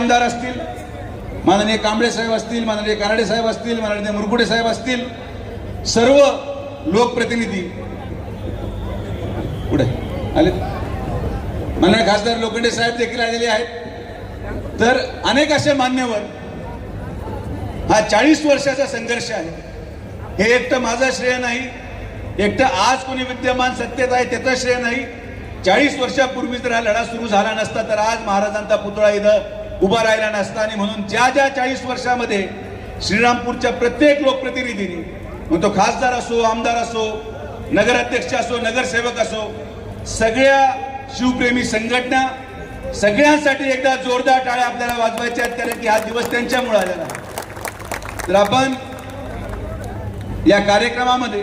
आमदार असतील माननीय कांबळे साहेब असतील माननीय कानडे साहेब असतील माननीय मुरगुडे साहेब असतील सर्व लोकप्रतिनिधी पुढे आले. माननीय खासदार लोखंडे साहेब देखील आलेले आहेत. तर अनेक असे मान्यवर हा चाळीस वर्षाचा संघर्ष आहे. हे एकटं माझा श्रेय नाही. एकटं आज कोणी विद्यमान सत्तेत आहे त्याचा श्रेय नाही. चाळीस वर्षापूर्वी जर हा लढा सुरू झाला नसता तर आज महाराजांचा पुतळा इथं उभा राहिला नसता आणि म्हणून ज्या ज्या चाळीस वर्षामध्ये श्रीरामपूरच्या प्रत्येक लोकप्रतिनिधींनी मग तो खासदार असो आमदार असो नगराध्यक्ष असो नगरसेवक असो सगळ्या शिवप्रेमी संघटना सगळ्यांसाठी एकदा जोरदार टाळ्या आपल्याला वाजवायच्या आहेत कारण की हा दिवस त्यांच्यामुळे आलेला तर आपण या कार्यक्रमामध्ये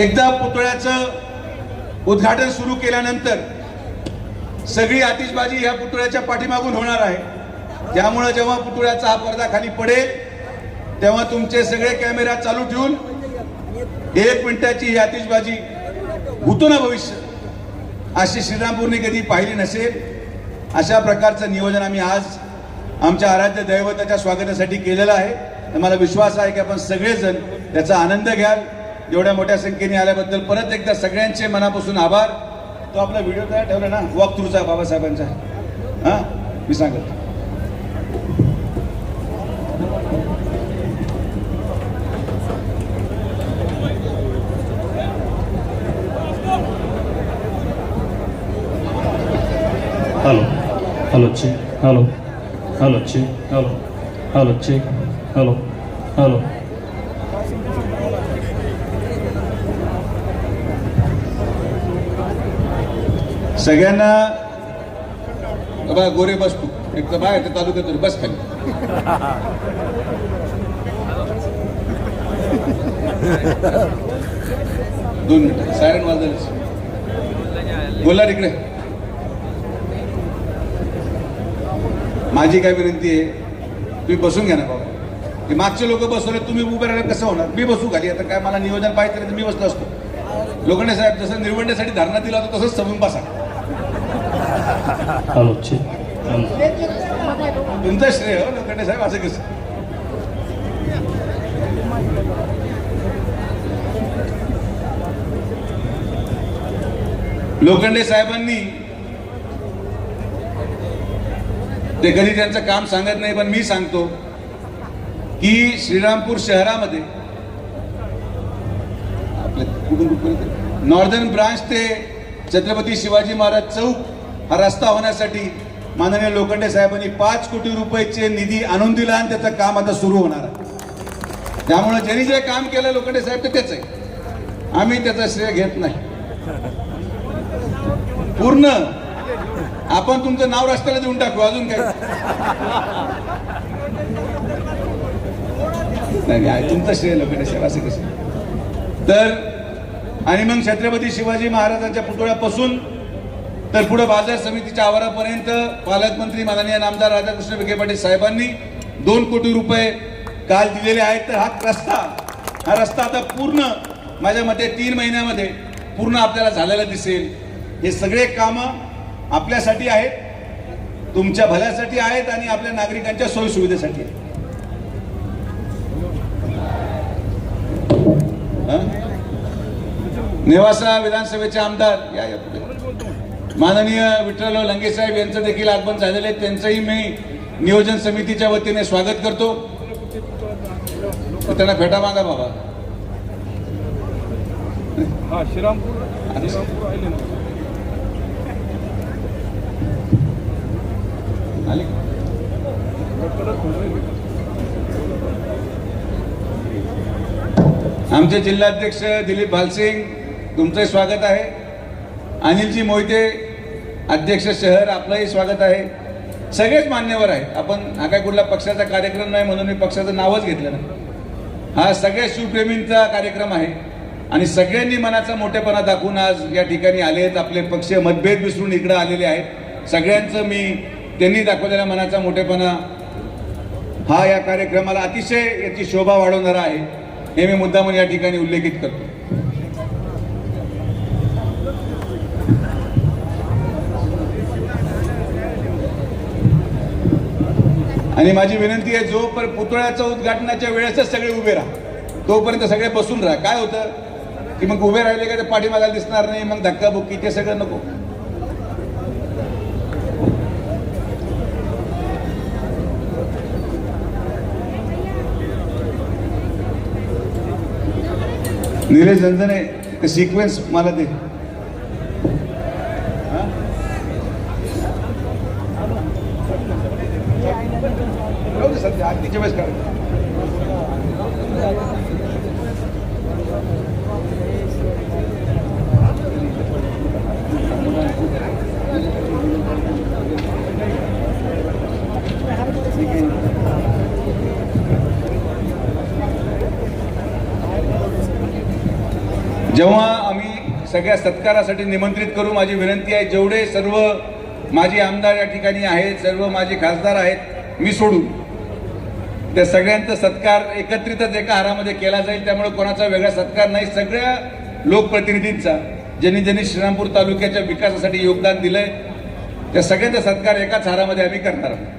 एकदा पुतळ्याचं उद्घाटन सुरू केल्यानंतर सगळी आतिषबाजी ह्या पुतळ्याच्या पाठीमागून होणार आहे. त्यामुळं जेव्हा पुतळ्याचा हा पडदा खाली पडेल तेव्हा तुमचे सगळे कॅमेरा चालू ठेवून एक मिनिटाची ही आतिषबाजी होतो ना भविष्य. अशी श्रीरामपूरने कधी पाहिली नसेल. अशा प्रकारचं नियोजन आम्ही आज आमच्या आराध्य दैवताच्या स्वागतासाठी केलेलं आहे. तर मला विश्वास आहे की आपण सगळेजण त्याचा आनंद घ्याल. एवढ्या मोठ्या संख्येने आल्याबद्दल परत एकदा सगळ्यांचे मनापासून आभार. तो आपला व्हिडिओ तयार ठेवला ना वॉक थ्रूचा बाबासाहेबांचा. हा? मी सांग हॅलो हॅलो चे हॅलो हॅलो चे हॅलो हॅलो चे हॅलो हॅलो सगळ्यांना बाबा गोरे बस तू. एक तर बाहेर तालुक्यात बस खाली. दोन मिनिट. सायरन वाजवलंच. बोला इकडे माझी काय विनंती आहे तुम्ही बसून घ्या ना बाबा. ते मागचे लोक बसवले तुम्ही उभे राहिले कसं होणार? मी बसू खाली. आता काय मला नियोजन पाहिजे तर मी बसलो असतो. लोखंडे साहेब जसं निवडण्यासाठी धरणा दिला होता तसंच समजून बसा. Halo cek, halo. तुमचं श्रेय लोखंडे साहेब असं कसं लोखंडे साहेबांनी ते कधी त्यांचं काम सांगत नाही पण मी सांगतो की श्रीरामपूर शहरामध्ये नॉर्दर्न ब्रांच ते छत्रपती शिवाजी महाराज चौक हा रस्ता होण्यासाठी माननीय लोखंडे साहेबांनी पाच कोटी रुपयाचे निधी आणून दिला आणि त्याचं काम आता सुरू होणार आहे. त्यामुळे ज्यांनी जे काम केलं लोखंडे साहेब ते तेच आहे. आम्ही त्याचा श्रेय घेत नाही. पूर्ण आपण तुमचं नाव रस्त्याला देऊन टाकू अजून काय नाही नाही, तुमचं श्रेय लोखंडे साहेब असं कसं? तर आणि मग छत्रपती शिवाजी महाराजांच्या पुतळ्यापासून तर पुढे बाजार समितीच्या आवारापर्यंत पालकमंत्री माननीय नामदार राधाकृष्ण विखे पाटील साहेबांनी दोन कोटी रुपये काल दिलेले आहेत. तर हा रस्ता हा रस्ता आता पूर्ण माझ्या मते तीन महिन्यामध्ये पूर्ण आपल्याला झालेला दिसेल. हे सगळे कामं आपल्यासाठी आहेत तुमच्या भल्यासाठी आहेत आणि आपल्या नागरिकांच्या सोयीसुविधेसाठी आहेत. नेवासा विधानसभेचे आमदार या या पुढे. माननीय विठ्ठलराव लंगे साहेब यांचं देखील आगमन झालेलं आहे. त्यांचंही मी नियोजन समितीच्या वतीने स्वागत करतो. त्यांना फेटा मागा बाबा. हा आमचे जिल्हाध्यक्ष दिलीप भालसिंग तुमचंही स्वागत आहे. अनिलजी मोहिते अध्यक्ष शहर आपलंही स्वागत आहे. सगळेच मान्यवर आहेत. आपण हा काय कुठला पक्षाचा कार्यक्रम नाही म्हणून मी पक्षाचं नावच घेतलं नाही. हा सगळ्या शिवप्रेमींचा कार्यक्रम आहे. आणि सगळ्यांनी मनाचा मोठेपणा दाखवून आज या ठिकाणी आले आहेत आपले पक्ष मतभेद विसरून इकडं आलेले आहेत. सगळ्यांचं मी त्यांनी दाखवलेला मनाचा मोठेपणा. हा या कार्यक्रमाला अतिशय याची शोभा वाढवणारा आहे. हे मी मुद्दामून या ठिकाणी उल्लेखित करतो. आणि माझी विनंती आहे जो पर पुतळ्याचं उद्घाटनाच्या वेळेसच सगळे उभे राहा. तोपर्यंत सगळे बसून राहा. काय होतं? की मग उभे राहिले का ते पाठीमागायला दिसणार नाही मग धक्काबुक्की ते सगळं नको. निलेश झंझने ते सिक्वेन्स मला दे हा? राहू वेळेस काढ जेव्हा आम्ही सगळ्या सत्कारासाठी निमंत्रित करू माझी विनंती आहे जेवढे सर्व माझे आमदार या ठिकाणी आहेत सर्व माझे खासदार आहेत मी सोडून त्या सगळ्यांचा सत्कार एकत्रितच एका हारामध्ये केला जाईल त्यामुळे कोणाचा वेगळा सत्कार नाही. सगळ्या लोकप्रतिनिधींचा ज्यांनी ज्यांनी श्रीरामपूर तालुक्याच्या विकासासाठी योगदान दिलंय त्या सगळ्यांचा सत्कार एकाच हारामध्ये आम्ही करणार आहोत.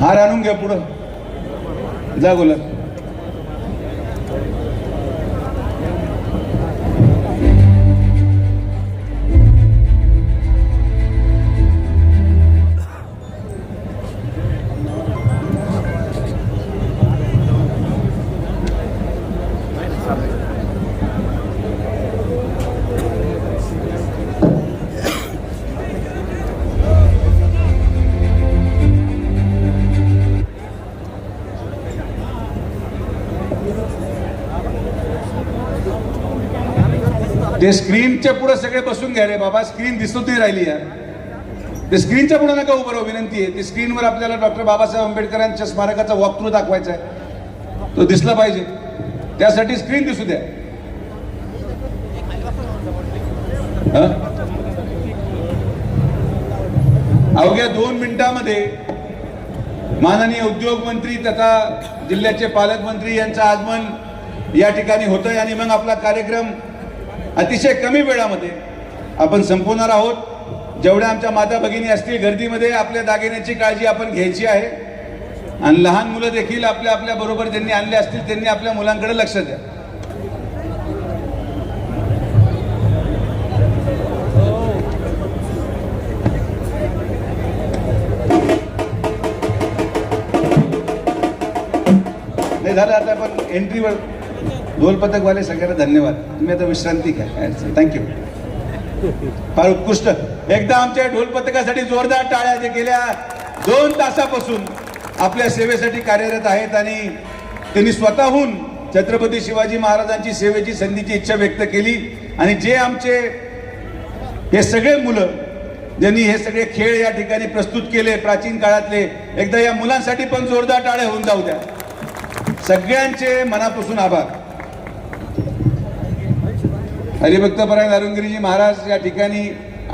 हार आणून घ्या पुढं. जा बोला ते स्क्रीनच्या पुढे सगळे बसून घ्या रे बाबा स्क्रीन दिसत नाही राहिली यार. ते स्क्रीनच्या पुढे नका उभं विनंती आहे. ते स्क्रीनवर आपल्याला डॉक्टर बाबासाहेब आंबेडकरांच्या स्मारकाचा वॉक थ्रू दाखवायचा आहे. तो दिसला पाहिजे. त्यासाठी स्क्रीन दिसू द्या. अवघ्या दोन मिनिटामध्ये माननीय उद्योग मंत्री तथा जिल्ह्याचे पालकमंत्री यांचं आगमन या ठिकाणी होतंय आणि मग आपला कार्यक्रम अतिशय कमी वेळामध्ये आपण संपवणार आहोत. जेवढ्या आमच्या माता भगिनी असतील गर्दीमध्ये आपल्या दागिन्याची काळजी आपण घ्यायची आहे. आणि लहान मुलं देखील आपल्या आपल्या बरोबर ज्यांनी आणले असतील त्यांनी आपल्या मुलांकडे लक्ष द्या. नाही झालं आता आपण एंट्रीवर ढोलपथकवाले सगळ्यांना धन्यवाद. तुम्ही आता विश्रांती घ्या. थँक्यू फार उत्कृष्ट. एकदा आमच्या ढोलपथकासाठी जोरदार टाळ्या जे गेल्या दोन तासापासून आपल्या सेवेसाठी कार्यरत आहेत आणि त्यांनी स्वतःहून छत्रपती शिवाजी महाराजांची सेवेची संधीची इच्छा व्यक्त केली. आणि जे आमचे हे सगळे मुलं ज्यांनी हे सगळे खेळ या ठिकाणी प्रस्तुत केले प्राचीन काळातले एकदा या मुलांसाठी पण जोरदार टाळ्या होऊन जाऊ द्या. सगळ्यांचे मनापासून आभार. हरिभक्तपरायण अरुणगिरीजी महाराज या ठिकाणी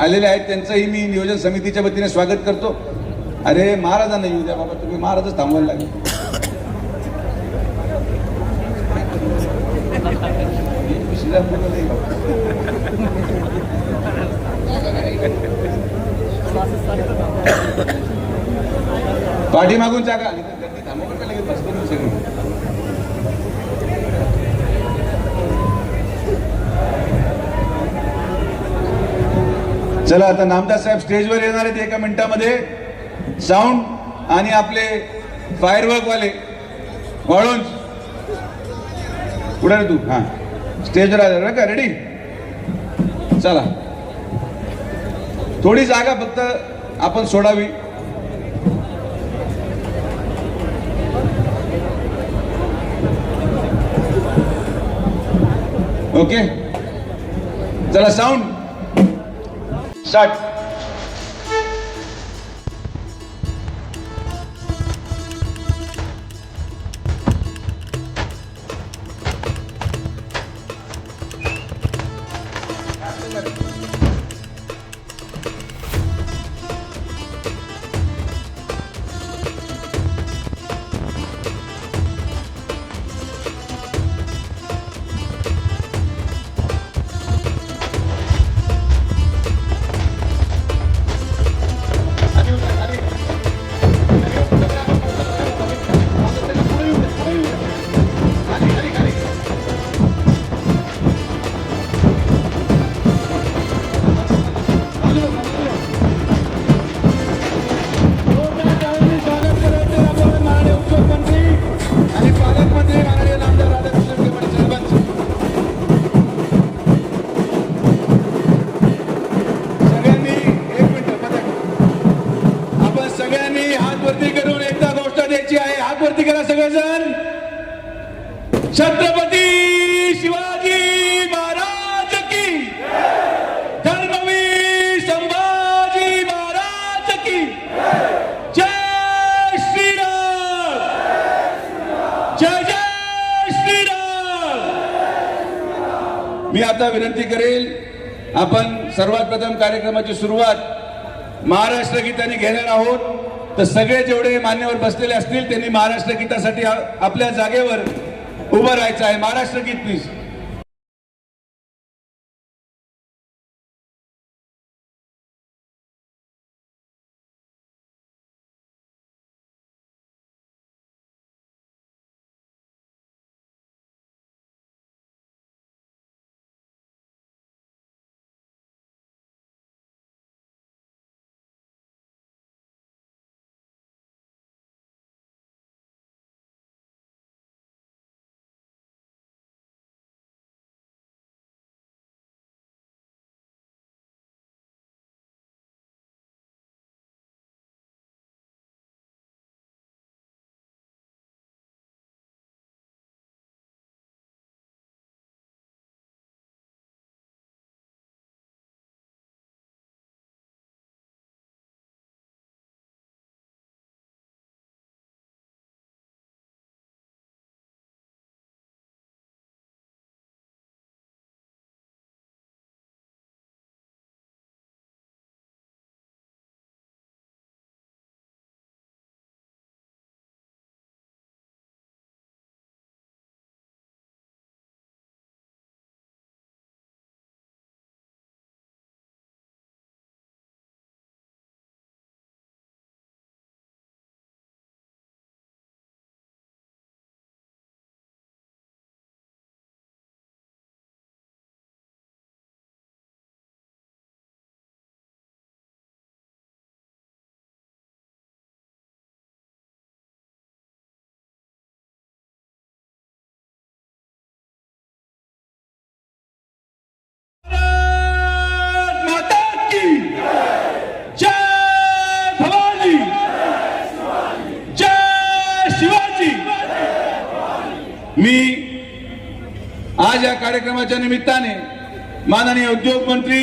आलेले आहेत. त्यांचंही मी नियोजन समितीच्या वतीने स्वागत करतो. अरे महाराजांना येऊ द्या बाबा तुम्ही महाराजच थांबवायला लागले. पाठीमागून जागा गर्दी थांबवा बरं का लगेच बस करून सगळी चला आता नामदास साहेब स्टेजवर येणार आहेत एका मिनिटामध्ये. साऊंड आणि आपले फायरवर्क वाले. वाळून. पुढे रे तू. हा. स्टेजवर आले बरं का? रेडी चला. थोडी जागा फक्त आपण सोडावी. ओके चला साऊंड 三。छत्रपती शिवाजी महाराज की धर्मवीर संभाजी महाराज की जय। श्रीराम। जय जय श्रीराम। मी आता विनंती करेल आपण सर्वात प्रथम कार्यक्रमाची सुरुवात महाराष्ट्र गीताने घेणार आहोत. तर सगळे जेवढे मान्यवर बसलेले असतील त्यांनी महाराष्ट्र गीतासाठी आपल्या जागेवर उभं राहायचं आहे. महाराष्ट्र गीत पीस आज या कार्यक्रमाच्या निमित्ताने माननीय उद्योग मंत्री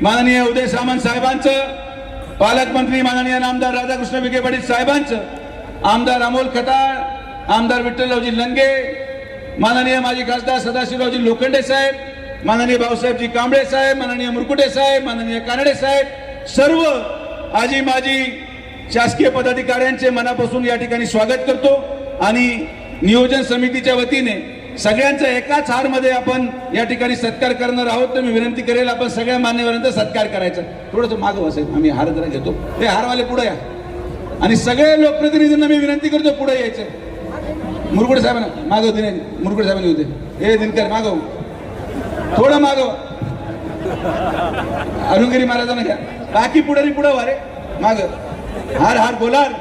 माननीय उदय सामंत साहेबांचं पालकमंत्री माननीय आमदार राधाकृष्ण विखे पाटील साहेबांचं आमदार अमोल खताळ आमदार विठ्ठलरावजी लंगे माननीय माजी खासदार सदाशिवरावजी लोखंडे साहेब माननीय भाऊसाहेबजी कांबळे साहेब माननीय मुरकुटे साहेब माननीय कानडे साहेब सर्व आजी माजी शासकीय पदाधिकाऱ्यांचे मनापासून या ठिकाणी स्वागत करतो आणि नियोजन समितीच्या वतीने सगळ्यांचा एकाच हारमध्ये आपण या ठिकाणी सत्कार करणार आहोत. तर मी विनंती करेल आपण सगळ्या मान्यवरांचा सत्कार करायचा. थोडंसं मागं बसायचं आम्ही हार जरा घेतो. हे हारवाले पुढे या. आणि सगळ्या लोकप्रतिनिधींना मी विनंती करतो पुढे यायचं. मुरगुडे साहेबांना. मागव दिने मुरगुडे साहेबांनी होते. हे दिनकर मागव हो. थोडं मागव हो. अरुणगिरी महाराजांना घ्या. बाकी पुढारी पुढं वारे माग. हार हार बोलार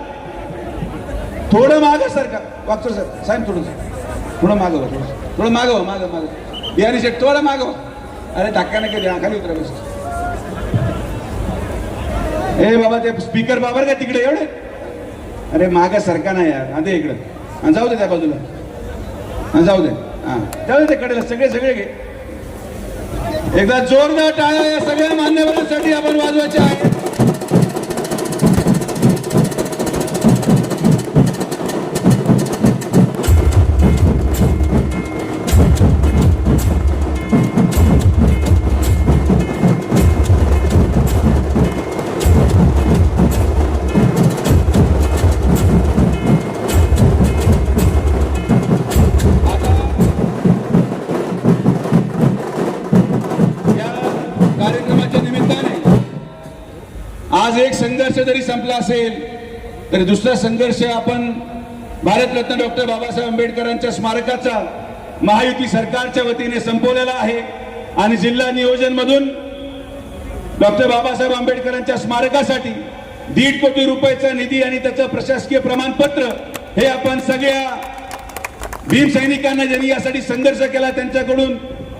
थोडं माग सर का वागतो सर साहेब थोडं थोडं मागव थोडं थोडं मागव मागव मागव बिहारी शेठ थोडं मागव अरे धक्का नाही केली खाली उतरा बस. ए बाबा ते स्पीकर बाबर का तिकडे? एवढे? अरे माग सरका नाही यार. हा इकडं. हा जाऊ दे त्या बाजूला. हा जाऊ दे. हा जाऊ दे ते कडेला. सगळे सगळे घे. एकदा जोरदार टाळ्या या सगळ्या मान्यवरांसाठी आपण वाजवायचे आहे. संघर्ष जरी संपला असेल तरी दुसरा संघर्ष आपण भारतरत्न डॉक्टर बाबासाहेब आंबेडकरांच्या स्मारकाचा महायुती सरकारच्या वतीने संपवलेला आहे. आणि जिल्हा नियोजन मधून डॉक्टर बाबासाहेब आंबेडकरांच्या स्मारकासाठी दीड कोटी रुपयाचा निधी आणि त्याचं प्रशासकीय प्रमाणपत्र हे आपण सगळ्या भीम सैनिकांना ज्यांनी यासाठी संघर्ष केला त्यांच्याकडून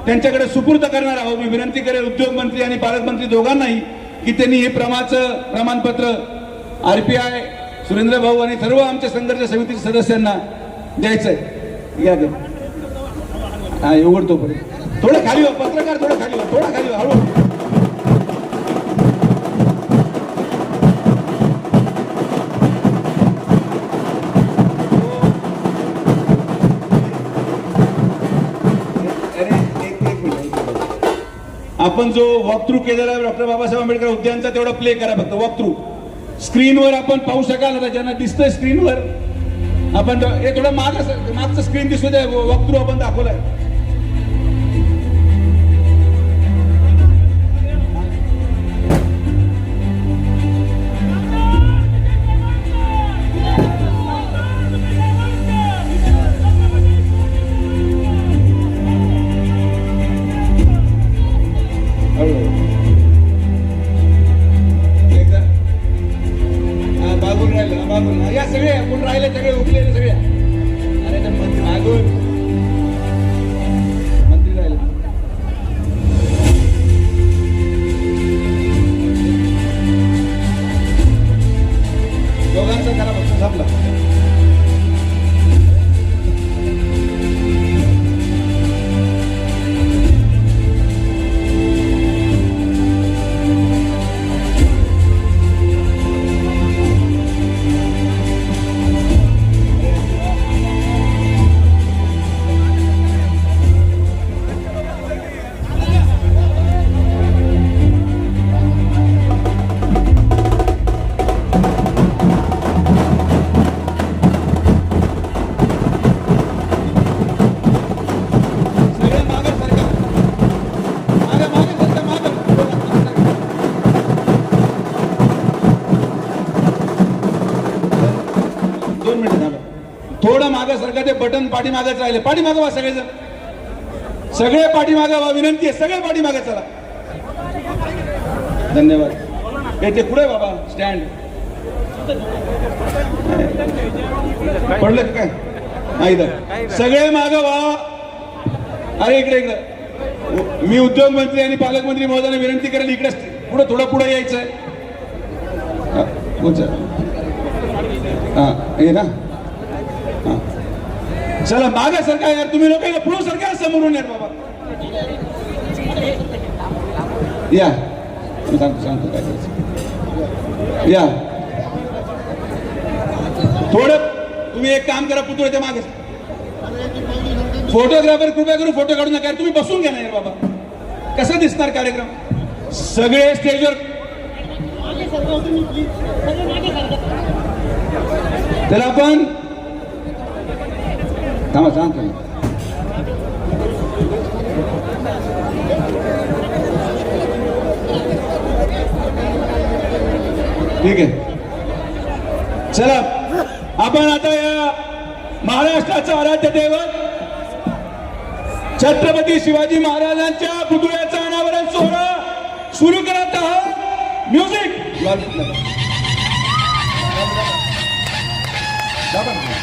त्यांच्याकडे सुपूर्द करणार आहोत. मी विनंती करेल उद्योगमंत्री आणि पालकमंत्री दोघांनाही की त्यांनी हे प्रमाचं प्रमाणपत्र आर पी आय सुरेंद्र भाऊ आणि सर्व आमच्या संघर्ष समितीच्या सदस्यांना द्यायचंय. या घे हा उघडतो थोडं खाली हो, पत्रकार थोडं खाली थोडा थोडं खाली हो, हळू. आपण जो वॉक थ्रू केलेला आहे डॉक्टर बाबासाहेब आंबेडकर उद्यानचा तेवढा प्ले करा फक्त वॉक थ्रू स्क्रीनवर आपण पाहू शकाल आता ज्यांना दिसतंय स्क्रीनवर आपण हे थोडं माग मागचं स्क्रीन दिसू द्या वॉक थ्रू आपण दाखवलाय. दोघांचं त्याला पक्ष संपला दोन मिनिटं झालं. थोडं मागं सरका ते बटन पाठीमागेच राहिले. पाठीमागं वा सगळेजण. सगळे पाठीमागं वा विनंती आहे सगळे पाठीमागं चला. धन्यवाद. हे ते पुढे बाबा? स्टँड पडलं काय? नाही सगळे मागं वा. अरे इकडे इकडे. मी उद्योग मंत्री आणि पालकमंत्री महोदयांना विनंती करेल इकडे पुढे थोडं पुढे यायचंय. हा, हे ना. चला मागे सरका यार तुम्ही लोक पुढे सरका समोरून यार बाबा. या. सांगतो सांगतो काय करायचं. या. थोडं तुम्ही एक काम करा पुतळ्याच्या मागे फोटोग्राफर कृपया करून फोटो काढू नका तुम्ही बसून घ्या ना यार बाबा. कसं दिसणार कार्यक्रम? सगळे स्टेजवर त्याला आपण. थांबा सांगतो ठीक आहे. चला. आपण आता या महाराष्ट्राचं आराध्य दैवत छत्रपती शिवाजी महाराजांच्या पुतळ्याचं अनावरण सोहळा सुरू करत आहोत. म्युझिक 老板。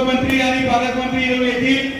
उद्योग मंत्री आणि पालकमंत्री येऊन येतील